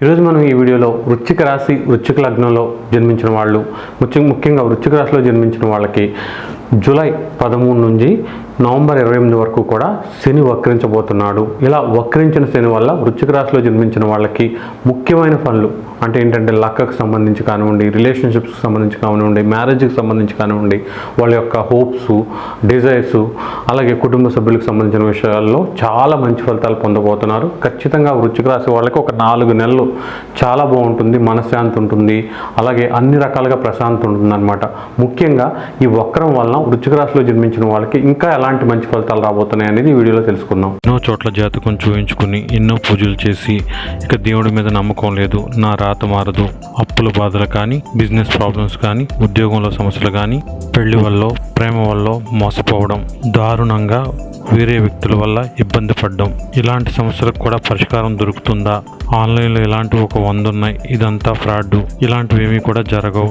ఈరోజు మనం ఈ వీడియోలో వృచ్చిక రాశి వృచ్చిక లగ్నంలో జన్మించిన వాళ్ళు ముఖ్య ముఖ్యంగా వృచ్చిక రాశిలో జన్మించిన వాళ్ళకి జూలై పదమూడు నుంచి నవంబర్ ఇరవై ఎనిమిది వరకు కూడా శని వక్రించబోతున్నాడు. ఇలా వక్రించిన శని వల్ల వృశ్చిక రాశిలో జన్మించిన వాళ్ళకి ముఖ్యమైన పనులు అంటే ఏంటంటే లక్కకు సంబంధించి కానివ్వండి రిలేషన్షిప్స్కి సంబంధించి కానివ్వండి మ్యారేజ్కి సంబంధించి కానివ్వండి వాళ్ళ యొక్క హోప్స్ డిజైర్స్ అలాగే కుటుంబ సభ్యులకు సంబంధించిన విషయాల్లో చాలా మంచి ఫలితాలు పొందబోతున్నారు. ఖచ్చితంగా వృశ్చిక రాశి వాళ్ళకి ఒక నాలుగు నెలలు చాలా బాగుంటుంది మనశ్శాంతి ఉంటుంది అలాగే అన్ని రకాలుగా ప్రశాంతి ఉంటుంది అనమాట ముఖ్యంగా ఈ వక్రం వలన వృశ్చిక రాశిలో జన్మించిన వాళ్ళకి ఇంకా ఎలా ఎలాంటి మంచి ఫలితాలు రాబోతున్నాయి అనేది ఈ వీడియోలో తెలుసుకుందాం. ఎన్నో చోట్ల జాతకం చూయించుకుని ఎన్నో పూజలు చేసి ఇక దేవుడి మీద నమ్మకం లేదు. నా రాత మారదు. అప్పుల బాధలు కానీ బిజినెస్ ప్రాబ్లమ్స్ కానీ ఉద్యోగంలో సమస్యలు కానీ పెళ్ళి వల్ల ప్రేమ వల్ల మోసపోవడం దారుణంగా వేరే వ్యక్తుల వల్ల ఇబ్బంది పడడం. ఇలాంటి సమస్యలకు కూడా పరిష్కారం దొరుకుతుందా? ఆన్లైన్లో ఇలాంటివి ఒక వంద ఉన్నాయి. ఇదంతా ఫ్రాడ్ ఇలాంటివి ఏమీ కూడా జరగవు.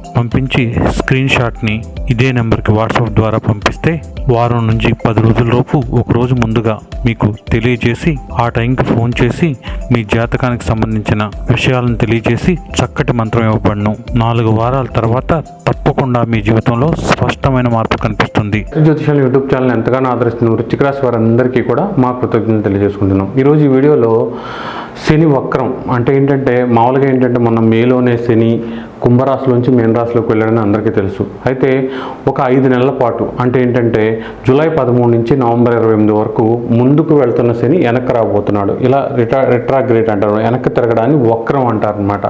పంపించి స్క్రీన్ షాట్ని ఇదే నెంబర్కి వాట్సాప్ ద్వారా పంపిస్తే వారం నుంచి పది రోజులలోపు ఒకరోజు ఒక రోజు ముందుగా మీకు తెలియజేసి ఆ టైంకి ఫోన్ చేసి మీ జాతకానికి సంబంధించిన విషయాలను తెలియజేసి చక్కటి మంత్రం ఇవ్వబడను. నాలుగు వారాల తర్వాత తప్పకుండా మీ జీవితంలో స్పష్టమైన మార్పు కనిపిస్తుంది. జ్యోతిషాల యూట్యూబ్ ఛానల్ ఎంతగానో ఆదరిస్తున్న వృశ్చిక రాశి వారందరికీ కూడా మా కృతజ్ఞతలు తెలియజేసుకుంటున్నాం. ఈరోజు ఈ వీడియోలో శని వక్రం అంటే ఏంటంటే మామూలుగా ఏంటంటే మొన్న మేలోనే శని కుంభరాశిలోంచి మీన రాశిలోకి వెళ్ళాడని అందరికీ తెలుసు. అయితే ఒక ఐదు నెలల పాటు అంటే ఏంటంటే జూలై పదమూడు నుంచి నవంబర్ ఇరవై ఎనిమిది వరకు ముందుకు వెళ్తున్న శని వెనక్కి రాబోతున్నాడు. ఇలా రిటా రిట్రాగ్రేట్ అంటారు వెనక్కి తిరగడాన్ని వక్రం అంటారు అనమాట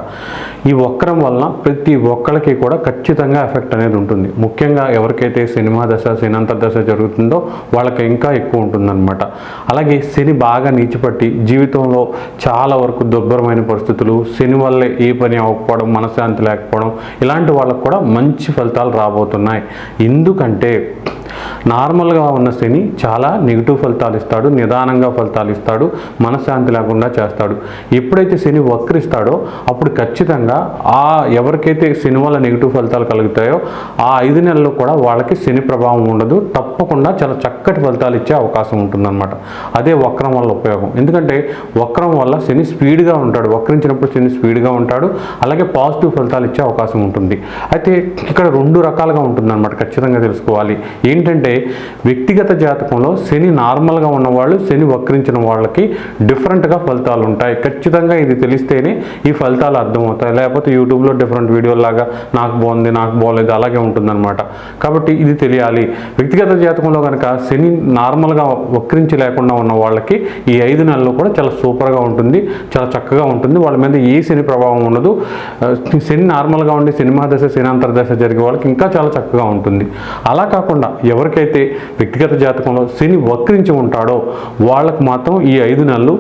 ఈ వక్రం వలన ప్రతి ఒక్కరికి కూడా ఖచ్చితంగా ఎఫెక్ట్ అనేది ఉంటుంది. ముఖ్యంగా ఎవరికైతే సినిమా దశ శనంతర దశ జరుగుతుందో వాళ్ళకి ఇంకా ఎక్కువ ఉంటుందన్నమాట. అలాగే శని బాగా నీచిపట్టి జీవితంలో చాలా చాలా వరకు దుర్భరమైన పరిస్థితులు శని ఏ పని అవ్వకపోవడం మనశ్శాంతి లేకపోవడం ఇలాంటి వాళ్ళకు కూడా మంచి ఫలితాలు రాబోతున్నాయి. ఎందుకంటే నార్మల్గా ఉన్న శని చాలా నెగిటివ్ ఫలితాలు ఇస్తాడు నిదానంగా ఫలితాలు ఇస్తాడు మనశ్శాంతి లేకుండా చేస్తాడు. ఎప్పుడైతే శని వక్రిస్తాడో అప్పుడు ఖచ్చితంగా ఆ ఎవరికైతే శని వల్ల నెగిటివ్ ఫలితాలు కలుగుతాయో ఆ ఐదు నెలలు కూడా వాళ్ళకి శని ప్రభావం ఉండదు. తప్పకుండా చాలా చక్కటి ఫలితాలు ఇచ్చే అవకాశం ఉంటుందన్నమాట. అదే వక్రం వల్ల ఉపయోగం. ఎందుకంటే వక్రం వల్ల శని స్పీడ్గా ఉంటాడు. వక్రించినప్పుడు శని స్పీడ్గా ఉంటాడు. అలాగే పాజిటివ్ ఫలితాలు ఇచ్చే అవకాశం ఉంటుంది. అయితే ఇక్కడ రెండు రకాలుగా ఉంటుందన్నమాట ఖచ్చితంగా తెలుసుకోవాలి. ఏంటంటే వ్యక్తిగత జాతకంలో శని నార్మల్గా ఉన్నవాళ్ళు శని వక్రించిన వాళ్ళకి డిఫరెంట్గా ఫలితాలు ఉంటాయి. ఖచ్చితంగా ఇది తెలిస్తేనే ఈ ఫలితాలు అర్థమవుతాయి. లేకపోతే యూట్యూబ్లో డిఫరెంట్ వీడియోలాగా నాకు బాగుంది నాకు బాగోలేదు అలాగే ఉంటుందన్నమాట. కాబట్టి ఇది తెలియాలి. వ్యక్తిగత జాతకంలో కనుక శని నార్మల్గా వక్రించి లేకుండా ఉన్న వాళ్ళకి ఈ ఐదు నెలలు కూడా చాలా సూపర్గా ఉంటుంది చాలా చక్కగా ఉంటుంది. వాళ్ళ మీద ఏ శని ప్రభావం ఉండదు. శని నార్మల్గా ఉండి సినిమా దశ శనాంతర దశ జరిగే వాళ్ళకి ఇంకా చాలా చక్కగా ఉంటుంది. అలా కాకుండా ఎవరికైతే వ్యక్తిగత జాతకంలో శని వక్రించి ఉంటాడో వాళ్ళకు మాత్రం ఈ ఐదు నెలలు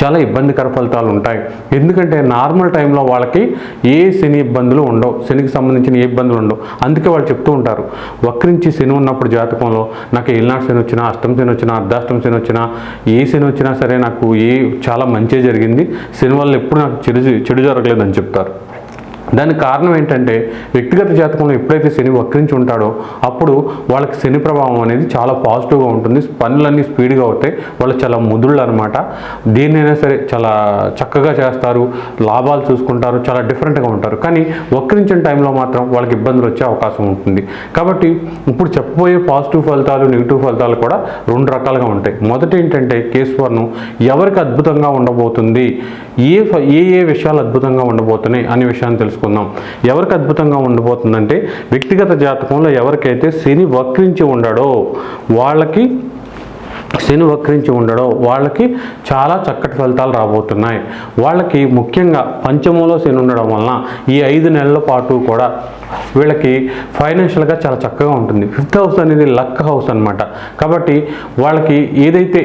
చాలా ఇబ్బందికర ఫలితాలు ఉంటాయి. ఎందుకంటే నార్మల్ టైంలో వాళ్ళకి ఏ శని ఇబ్బందులు ఉండవు. శనికి సంబంధించిన ఏ ఇబ్బందులు ఉండవు. అందుకే వాళ్ళు చెప్తూ ఉంటారు. వక్రించి శని ఉన్నప్పుడు జాతకంలో నాకు ఏలినాటి శని వచ్చినా అష్టం శని వచ్చినా అర్ధాష్టం శని వచ్చినా ఏ శని వచ్చినా సరే నాకు ఏ చాలా మంచి జరిగింది. శని వల్ల ఎప్పుడు నాకు చెడు చెడు జరగలేదని చెప్తారు. దానికి కారణం ఏంటంటే వ్యక్తిగత జాతకంలో ఎప్పుడైతే శని వక్రించి ఉంటాడో అప్పుడు వాళ్ళకి శని ప్రభావం అనేది చాలా పాజిటివ్గా ఉంటుంది. పనులన్నీ స్పీడ్గా అవుతాయి. వాళ్ళు చాలా ముదుళ్ళు అనమాట దేన్నైనా సరే చాలా చక్కగా చేస్తారు. లాభాలు చూసుకుంటారు. చాలా డిఫరెంట్గా ఉంటారు. కానీ వక్రించిన టైంలో మాత్రం వాళ్ళకి ఇబ్బందులు వచ్చే అవకాశం ఉంటుంది. కాబట్టి ఇప్పుడు చెప్పబోయే పాజిటివ్ ఫలితాలు నెగిటివ్ ఫలితాలు కూడా రెండు రకాలుగా ఉంటాయి. మొదటి ఏంటంటే కేసు ఎవరికి అద్భుతంగా ఉండబోతుంది? ఏ ఏ ఏ విషయాలు అద్భుతంగా ఉండబోతున్నాయి అనే విషయాన్ని తెలుసు తెలుసుకుందాం. ఎవరికి అద్భుతంగా ఉండబోతుందంటే వ్యక్తిగత జాతకంలో ఎవరికైతే శని వక్రించి ఉండడో వాళ్ళకి శని వక్రించి ఉండడం వాళ్ళకి చాలా చక్కటి ఫలితాలు రాబోతున్నాయి. వాళ్ళకి ముఖ్యంగా పంచమంలో శని ఉండడం వలన ఈ ఐదు నెలల పాటు కూడా వీళ్ళకి ఫైనాన్షియల్గా చాలా చక్కగా ఉంటుంది. ఫిఫ్త్ హౌస్ అనేది లక్ హౌస్ అనమాట కాబట్టి వాళ్ళకి ఏదైతే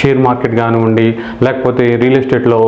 షేర్ మార్కెట్ కానివ్వండి లేకపోతే రియల్ ఎస్టేట్లో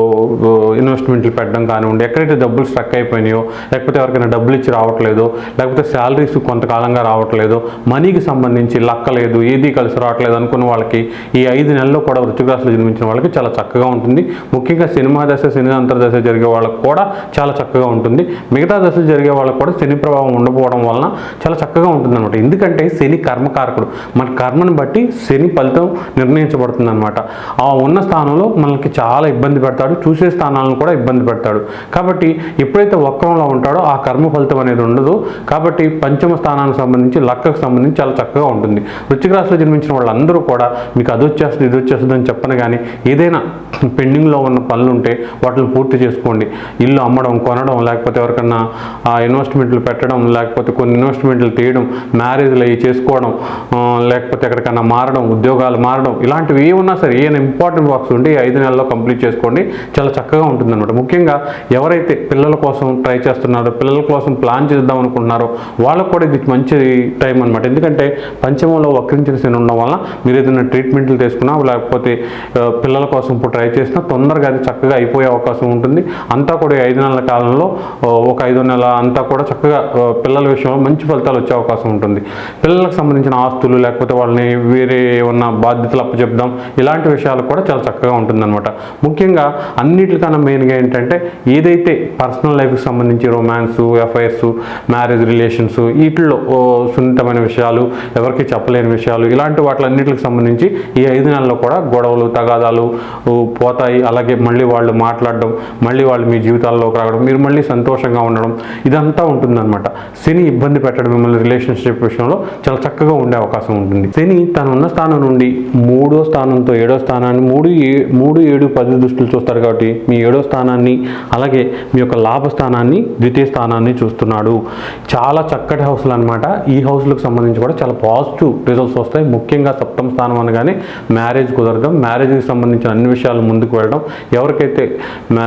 ఇన్వెస్ట్మెంట్లు పెట్టడం కానివ్వండి ఎక్కడైతే డబ్బులు స్ట్రక్ అయిపోయినాయో లేకపోతే ఎవరికైనా డబ్బులు ఇచ్చి రావట్లేదో లేకపోతే శాలరీస్ కొంతకాలంగా రావట్లేదు మనీకి సంబంధించి లక్క లేదు ఏది కలిసి రావట్లేదు అనుకున్న వాళ్ళకి ఈ ఐదు నెలల్లో కూడా వృత్తిక జన్మించిన వాళ్ళకి చాలా చక్కగా ఉంటుంది. ముఖ్యంగా సినిమా దశ శని అంతర్దశ జరిగే వాళ్ళకి కూడా చాలా చక్కగా ఉంటుంది. మిగతా దశలు జరిగే వాళ్ళకి కూడా శని ప్రభావం ఉండకపోవడం వలన చాలా చక్కగా ఉంటుంది అనమాట ఎందుకంటే శని కర్మకారకుడు. మన కర్మను బట్టి శని ఫలితం నిర్ణయించబడుతుంది అనమాట ఆ ఉన్న స్థానంలో మనకి చాలా ఇబ్బంది పెడతాడు చూసే స్థానాలను కూడా ఇబ్బంది పెడతాడు. కాబట్టి ఎప్పుడైతే వక్రంలో ఉంటాడో ఆ కర్మ ఫలితం అనేది ఉండదు. కాబట్టి పంచమ స్థానానికి సంబంధించి లక్కకు సంబంధించి చాలా చక్కగా ఉంటుంది. వృశ్చిక రాశిలో జన్మించిన వాళ్ళందరూ కూడా మీకు అది వచ్చేస్తుంది ఇది వచ్చేస్తుంది అని చెప్పను కానీ ఏదైనా పెండింగ్లో ఉన్న పనులు ఉంటే వాటిని పూర్తి చేసుకోండి. ఇల్లు అమ్మడం కొనడం లేకపోతే ఎవరికన్నా ఆ ఇన్వెస్ట్మెంట్లు పెట్టడం లేకపోతే కొన్ని ఇన్వెస్ట్మెంట్లు తీయడం మ్యారేజ్లు అవి చేసుకోవడం లేకపోతే ఎక్కడికన్నా మారడం ఉద్యోగాలు మారడం ఇలాంటివి ఏ ఉన్నా సరే ఏమైనా ఇంపార్టెంట్ వర్క్స్ ఉంటే ఈ ఐదు నెలల్లో కంప్లీట్ చేసుకోండి. చాలా చక్కగా ఉంటుందన్నమాట. ముఖ్యంగా ఎవరైతే పిల్లల కోసం ట్రై చేస్తున్నారో పిల్లల కోసం ప్లాన్ చేద్దాం అనుకుంటున్నారో వాళ్ళకు కూడా ఇది మంచి టైం అనమాట ఎందుకంటే పంచమంలో వక్రించిన శని ఉండడం వల్ల మీరు ఏదైనా ట్రీట్మెంట్లు తీసుకున్నా లేకపోతే పిల్లల కోసం ఇప్పుడు ట్రై చేసినా తొందరగా అది చక్కగా అయిపోయే అవకాశం ఉంటుంది. అంతా కూడా ఐదు నెలల కాలంలో ఒక ఐదు నెలల అంతా కూడా చక్కగా పిల్లల విషయంలో మంచి ఫలితాలు వచ్చే అవకాశం ఉంటుంది. పిల్లలకు సంబంధించిన ఆస్తులు లేకపోతే వాళ్ళని వేరే ఏమన్నా బాధ్యతలు అప్పచెప్దాం ఇలాంటి విషయాలు కూడా చాలా చక్కగా ఉంటుందన్నమాట. ముఖ్యంగా అన్నిటికన్నా మెయిన్గా ఏంటంటే ఏదైతే పర్సనల్ లైఫ్కి సంబంధించి రొమాన్స్ ఎఫ్ఐఆర్స్ మ్యారేజ్ రిలేషన్స్ వీటిల్లో సున్నితమైన విషయాలు ఎవరికి చెప్పలేని విషయాలు ఇలాంటి వాటిలన్నిటికి సంబంధించి ఈ ఐదు నెలల్లో కూడా గొడవలు తగాదాలు పోతాయి. అలాగే మళ్ళీ వాళ్ళు మాట్లాడడం మళ్ళీ వాళ్ళు మీ జీవితాల్లోకి రావడం మీరు మళ్ళీ సంతోషంగా ఉండడం ఇదంతా ఉంటుందన్నమాట. శని ఇబ్బంది పెట్టడం మిమ్మల్ని రిలేషన్షిప్ విషయంలో చాలా చక్కగా ఉండే అవకాశం ఉంటుంది. శని తను ఉన్న స్థానం నుండి మూడో స్థానంతో ఏడో స్థానాన్ని మూడు ఏ- మూడు ఏడు పది దృష్టిలు చూస్తారు కాబట్టి మీ ఏడో స్థానాన్ని అలాగే మీ యొక్క లాభ స్థానాన్ని ద్వితీయ స్థానాన్ని చూస్తున్నాడు. చాలా చక్కటి హౌస్లు అనమాట ఈ హౌస్లకు సంబంధించి కూడా చాలా పాజిటివ్ రిజల్ట్స్ వస్తాయి. ముఖ్యంగా సప్తమ స్థానం అనగానే మ్యారేజ్ కుదరడం మ్యారేజ్కి సంబంధించిన అన్ని విషయాలు ముందుకు వెళ్ళడం. ఎవరికైతే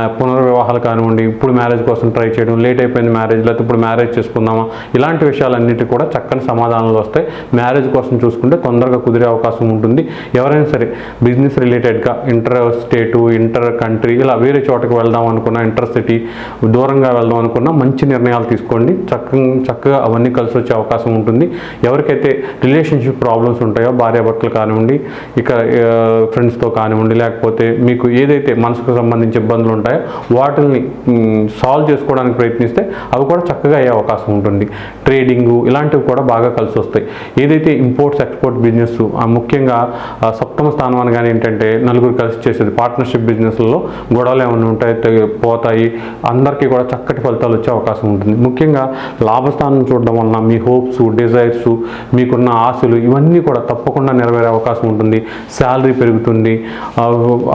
పునర్వివాహాలు కానివ్వండి ఇప్పుడు మ్యారేజ్ కోసం ట్రై చేయడం లేట్ అయిపోయింది మ్యారేజ్లో లేకపోతే ఇప్పుడు మ్యారేజ్ చేసుకుందామా? ఇలాంటి విషయాలన్నిటి కూడా చక్కని సమాధానాలు వస్తాయి. మ్యారేజ్ కోసం చూసుకుంటే తొందరగా కుదిరే అవకాశం ఉంటుంది. ఎవరైనా సరే బిజినెస్ రిలేటెడ్గా ఇంటర్ స్టేటు ఇంటర్ కంట్రీ ఇలా వేరే చోటకి వెళ్దాం అనుకున్నా ఇంటర్ సిటీ దూరంగా వెళ్దాం అనుకున్నా మంచి నిర్ణయాలు తీసుకోండి. చక్కగా చక్కగా అవన్నీ కలిసి వచ్చే అవకాశం ఉంటుంది. ఎవరికైతే రిలేషన్షిప్ ప్రాబ్లమ్స్ ఉంటాయో భార్యాభర్తలు కానివ్వండి ఇక ఫ్రెండ్స్తో కానివ్వండి లేకపోతే మీకు ఏదైతే మనసుకు సంబంధించి ఇబ్బందులు ఉంటాయో వాటిని సాల్వ్ చేసుకోవడానికి ప్రయత్నిస్తే అవి కూడా చక్కగా అయ్యే అవకాశం ఉంటుంది. ట్రేడింగ్ ఇలాంటివి కూడా బాగా కలిసి వస్తాయి. ఏదైతే ఇంపోర్ట్స్ ఎక్స్పోర్ట్ బిజినెస్ ముఖ్యంగా సప్తమ స్థానం అనగానే ఏంటంటే నలుగురు కలిసి చేసేది పార్ట్నర్షిప్ బిజినెస్లలో గొడవలు ఏమైనా ఉంటాయి పోతాయి అందరికీ కూడా చక్కటి ఫలితాలు వచ్చే అవకాశం ఉంటుంది. ముఖ్యంగా లాభస్థానం చూడడం వలన మీ హోప్స్ డిజైర్స్ మీకున్న ఆశలు ఇవన్నీ కూడా తప్పకుండా నెరవేరే అవకాశం ఉంటుంది. శాలరీ పెరుగుతుంది.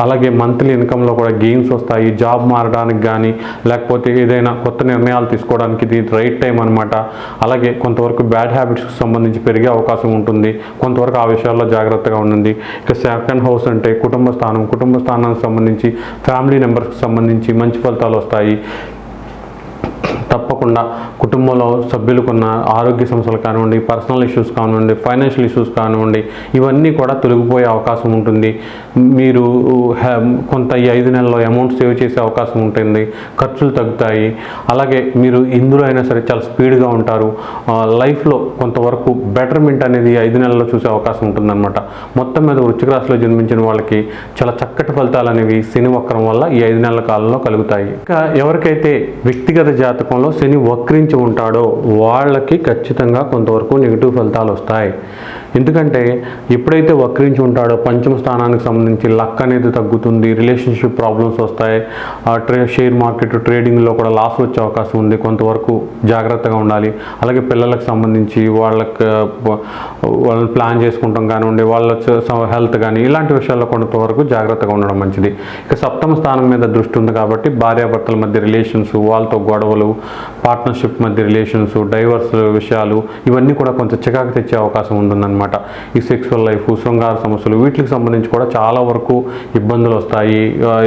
అలాగే మంత్లీ ఇన్కంలో కూడా గెయిన్స్ వస్తాయి. జాబ్ మారడానికి కానీ లేకపోతే ఏదైనా కొత్త నిర్ణయాలు తీసుకోవడానికి ఇది రైట్ టైం అనమాట అలాగే కొంతవరకు బ్యాడ్ హ్యాబిట్స్కి సంబంధించి పెరిగే అవకాశం ఉంటుంది. కొంతవరకు ఆ విషయాల్లో జాగ్రత్తగా ఉండండి. ఇక సెకండ్ హౌస్ అంటే కుటుంబ స్థానం. కుటుంబ స్థానానికి సంబంధించి ఫ్యామిలీ మెంబర్స్కి సంబంధించి మంచి ఫలితాలు వస్తాయి. తప్పకుండా కుటుంబంలో సభ్యులకున్న ఆరోగ్య సమస్యలు కానివ్వండి పర్సనల్ ఇష్యూస్ కానివ్వండి ఫైనాన్షియల్ ఇష్యూస్ కానివ్వండి ఇవన్నీ కూడా తొలగిపోయే అవకాశం ఉంటుంది. మీరు కొంత ఈ ఐదు నెలల్లో అమౌంట్ సేవ్ చేసే అవకాశం ఉంటుంది. ఖర్చులు తగ్గుతాయి. అలాగే మీరు ఇందులో అయినా సరే చాలా స్పీడ్గా ఉంటారు. లైఫ్లో కొంతవరకు బెటర్మెంట్ అనేది ఐదు నెలల్లో చూసే అవకాశం ఉంటుందన్నమాట. మొత్తం మీద వృచ్చిక రాశిలో జన్మించిన వాళ్ళకి చాలా చక్కటి ఫలితాలు అనేవి శని వక్రం వల్ల ఈ ఐదు నెలల కాలంలో కలుగుతాయి. ఇంకా ఎవరికైతే వ్యక్తిగత జాతకం జాతకంలో శని వక్రించి ఉంటాడో వాళ్ళకి ఖచ్చితంగా కొంతవరకు నెగిటివ్ ఫలితాలు వస్తాయి. ఎందుకంటే ఎప్పుడైతే వక్రించి ఉంటాడో పంచమ స్థానానికి సంబంధించి లక్ అనేది తగ్గుతుంది రిలేషన్షిప్ ప్రాబ్లమ్స్ వస్తాయి ఆ ట్రే షేర్ మార్కెట్ ట్రేడింగ్లో కూడా లాస్ వచ్చే అవకాశం ఉంది కొంతవరకు జాగ్రత్తగా ఉండాలి. అలాగే పిల్లలకు సంబంధించి వాళ్ళకి వాళ్ళని ప్లాన్ చేసుకుంటాం కానివ్వండి వాళ్ళ హెల్త్ కానీ ఇలాంటి విషయాల్లో కొంతవరకు జాగ్రత్తగా ఉండడం మంచిది. ఇక సప్తమ స్థానం మీద దృష్టి ఉంది కాబట్టి భార్యాభర్తల మధ్య రిలేషన్స్ వాళ్ళతో గొడవలు పార్ట్నర్షిప్ మధ్య రిలేషన్స్ డైవర్స్ విషయాలు ఇవన్నీ కూడా కొంచెం చికాకు తెచ్చే అవకాశం ఉంటుందన్నమాట. ఈ సెక్సువల్ లైఫ్ శృంగార సమస్యలు వీటికి సంబంధించి కూడా చాలా వరకు ఇబ్బందులు వస్తాయి.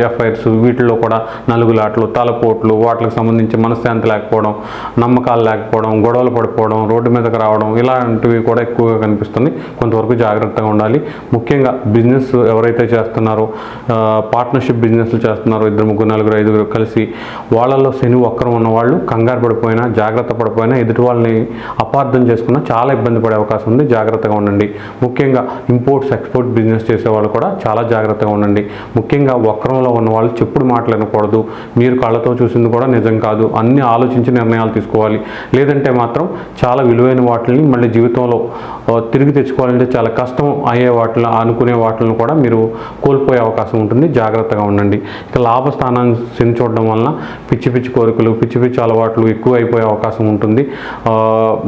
ఎఫ్ఐఆర్స్ వీటిలో కూడా నలుగులాట్లు తలపోట్లు వాటికి సంబంధించి మనశ్శాంతి లేకపోవడం నమ్మకాలు లేకపోవడం గొడవలు పడిపోవడం రోడ్డు మీదకి రావడం ఇలాంటివి కూడా ఎక్కువగా కనిపిస్తుంది. కొంతవరకు జాగ్రత్తగా ఉండాలి. ముఖ్యంగా బిజినెస్ ఎవరైతే చేస్తున్నారో పార్ట్నర్షిప్ బిజినెస్లు చేస్తున్నారో ఇద్దరు ముగ్గురు నలుగురు ఐదుగురు కలిసి వాళ్ళల్లో శని వక్రం ఉన్న వాళ్ళు కంగారు పడిపోయినా జాగ్రత్త పడిపోయినా ఎదుటి వాళ్ళని అపార్థం చేసుకున్నా చాలా ఇబ్బంది పడే అవకాశం ఉంది. జాగ్రత్తగా ఉండండి. ముఖ్యంగా ఇంపోర్ట్స్ ఎక్స్పోర్ట్ బిజినెస్ చేసేవాళ్ళు కూడా చాలా జాగ్రత్తగా ఉండండి. ముఖ్యంగా వక్రంలో ఉన్న వాళ్ళు చెప్పుడు మాట్లాడకూడదు మీరు కళ్ళతో చూసింది కూడా నిజం కాదు. అన్ని ఆలోచించి నిర్ణయాలు తీసుకోవాలి. లేదంటే మాత్రం చాలా విలువైన వాటిని మళ్ళీ జీవితంలో తిరిగి తెచ్చుకోవాలంటే చాలా కష్టం అయ్యే వాటిని అనుకునే వాటిని కూడా మీరు కోల్పోయే అవకాశం ఉంటుంది. జాగ్రత్తగా ఉండండి. ఇక లాభస్థానాన్ని చూడడం వలన పిచ్చి పిచ్చి కోరికలు పిచ్చి పిచ్చి అలవాట్లు ఎక్కువ అయిపోయే అవకాశం ఉంటుంది.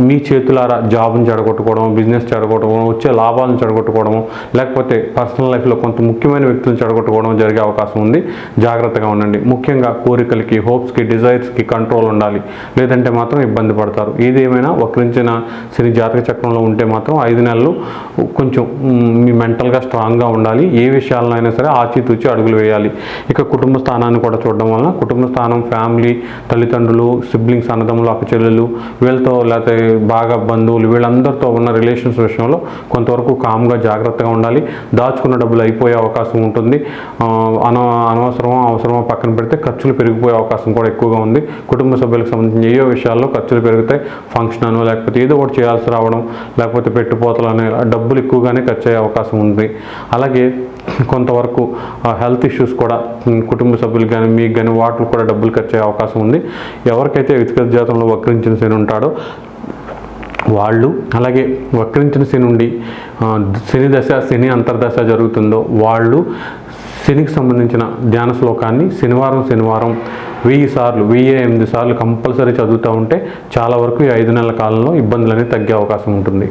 మీ చేతులారా జాబ్ని చెడగొట్టుకోవడం బిజినెస్ చెడగొట్టుకోవడం వచ్చే లాభాలను చెడగొట్టుకోవడం లేకపోతే పర్సనల్ లైఫ్లో కొంత ముఖ్యమైన వ్యక్తులను చెడగొట్టుకోవడం జరిగే అవకాశం ఉంది. జాగ్రత్తగా ఉండండి. ముఖ్యంగా కోరికలకి హోప్స్కి డిజైర్స్కి కంట్రోల్ ఉండాలి. లేదంటే మాత్రం ఇబ్బంది పడతారు. ఏదేమైనా ఏమైనా వక్రించిన శని జాతక చక్రంలో ఉంటే మాత్రం ఐదు నెలలు కొంచెం మీ మెంటల్గా స్ట్రాంగ్గా ఉండాలి. ఏ విషయాల్లో అయినా సరే ఆచితూచి అడుగులు వేయాలి. ఇక కుటుంబ స్థానాన్ని కూడా చూడడం వలన కుటుంబ స్థానం ఫ్యామిలీ తల్లిదండ్రులు సిబ్లింగ్స్ అన్నదమ్ములు అక్కచెల్లెలు వీళ్ళతో లేకపోతే బాగా బంధువులు వీళ్ళందరితో ఉన్న రిలేషన్స్ విషయంలో కొంతవరకు కామ్గా జాగ్రత్తగా ఉండాలి. దాచుకున్న డబ్బులు అయిపోయే అవకాశం ఉంటుంది. అన అనవసరమో అవసరమో పక్కన పెడితే ఖర్చులు పెరిగిపోయే అవకాశం కూడా ఎక్కువగా ఉంది. కుటుంబ సభ్యులకు సంబంధించిన ఏయో విషయాల్లో ఖర్చులు పెరుగుతాయి ఫంక్షన్ అనో లేకపోతే ఏదో ఒకటి చేయాల్సి రావడం లేకపోతే పెట్టుపోతలు అనే డబ్బులు ఎక్కువగానే ఖర్చు అయ్యే అవకాశం ఉంది. అలాగే కొంతవరకు హెల్త్ ఇష్యూస్ కూడా కుటుంబ సభ్యులు కానీ మీకు కానీ వాటికి కూడా డబ్బులు ఖర్చు అయ్యే అవకాశం ఉంది. ఎవరికైతే వ్యక్తిగత జాతంలో వక్రించిన శని ఉంటాడో వాళ్ళు అలాగే వక్రించిన శని నుండి శని దశ శని అంతర్దశ జరుగుతుందో వాళ్ళు శనికి సంబంధించిన ధ్యాన శ్లోకాన్ని శనివారం శనివారం వెయ్యి సార్లు వెయ్యి ఎనిమిది సార్లు కంపల్సరీ చదువుతూ ఉంటే చాలా వరకు ఈ ఐదు నెలల కాలంలో ఇబ్బందులు అనేవి తగ్గే అవకాశం ఉంటుంది.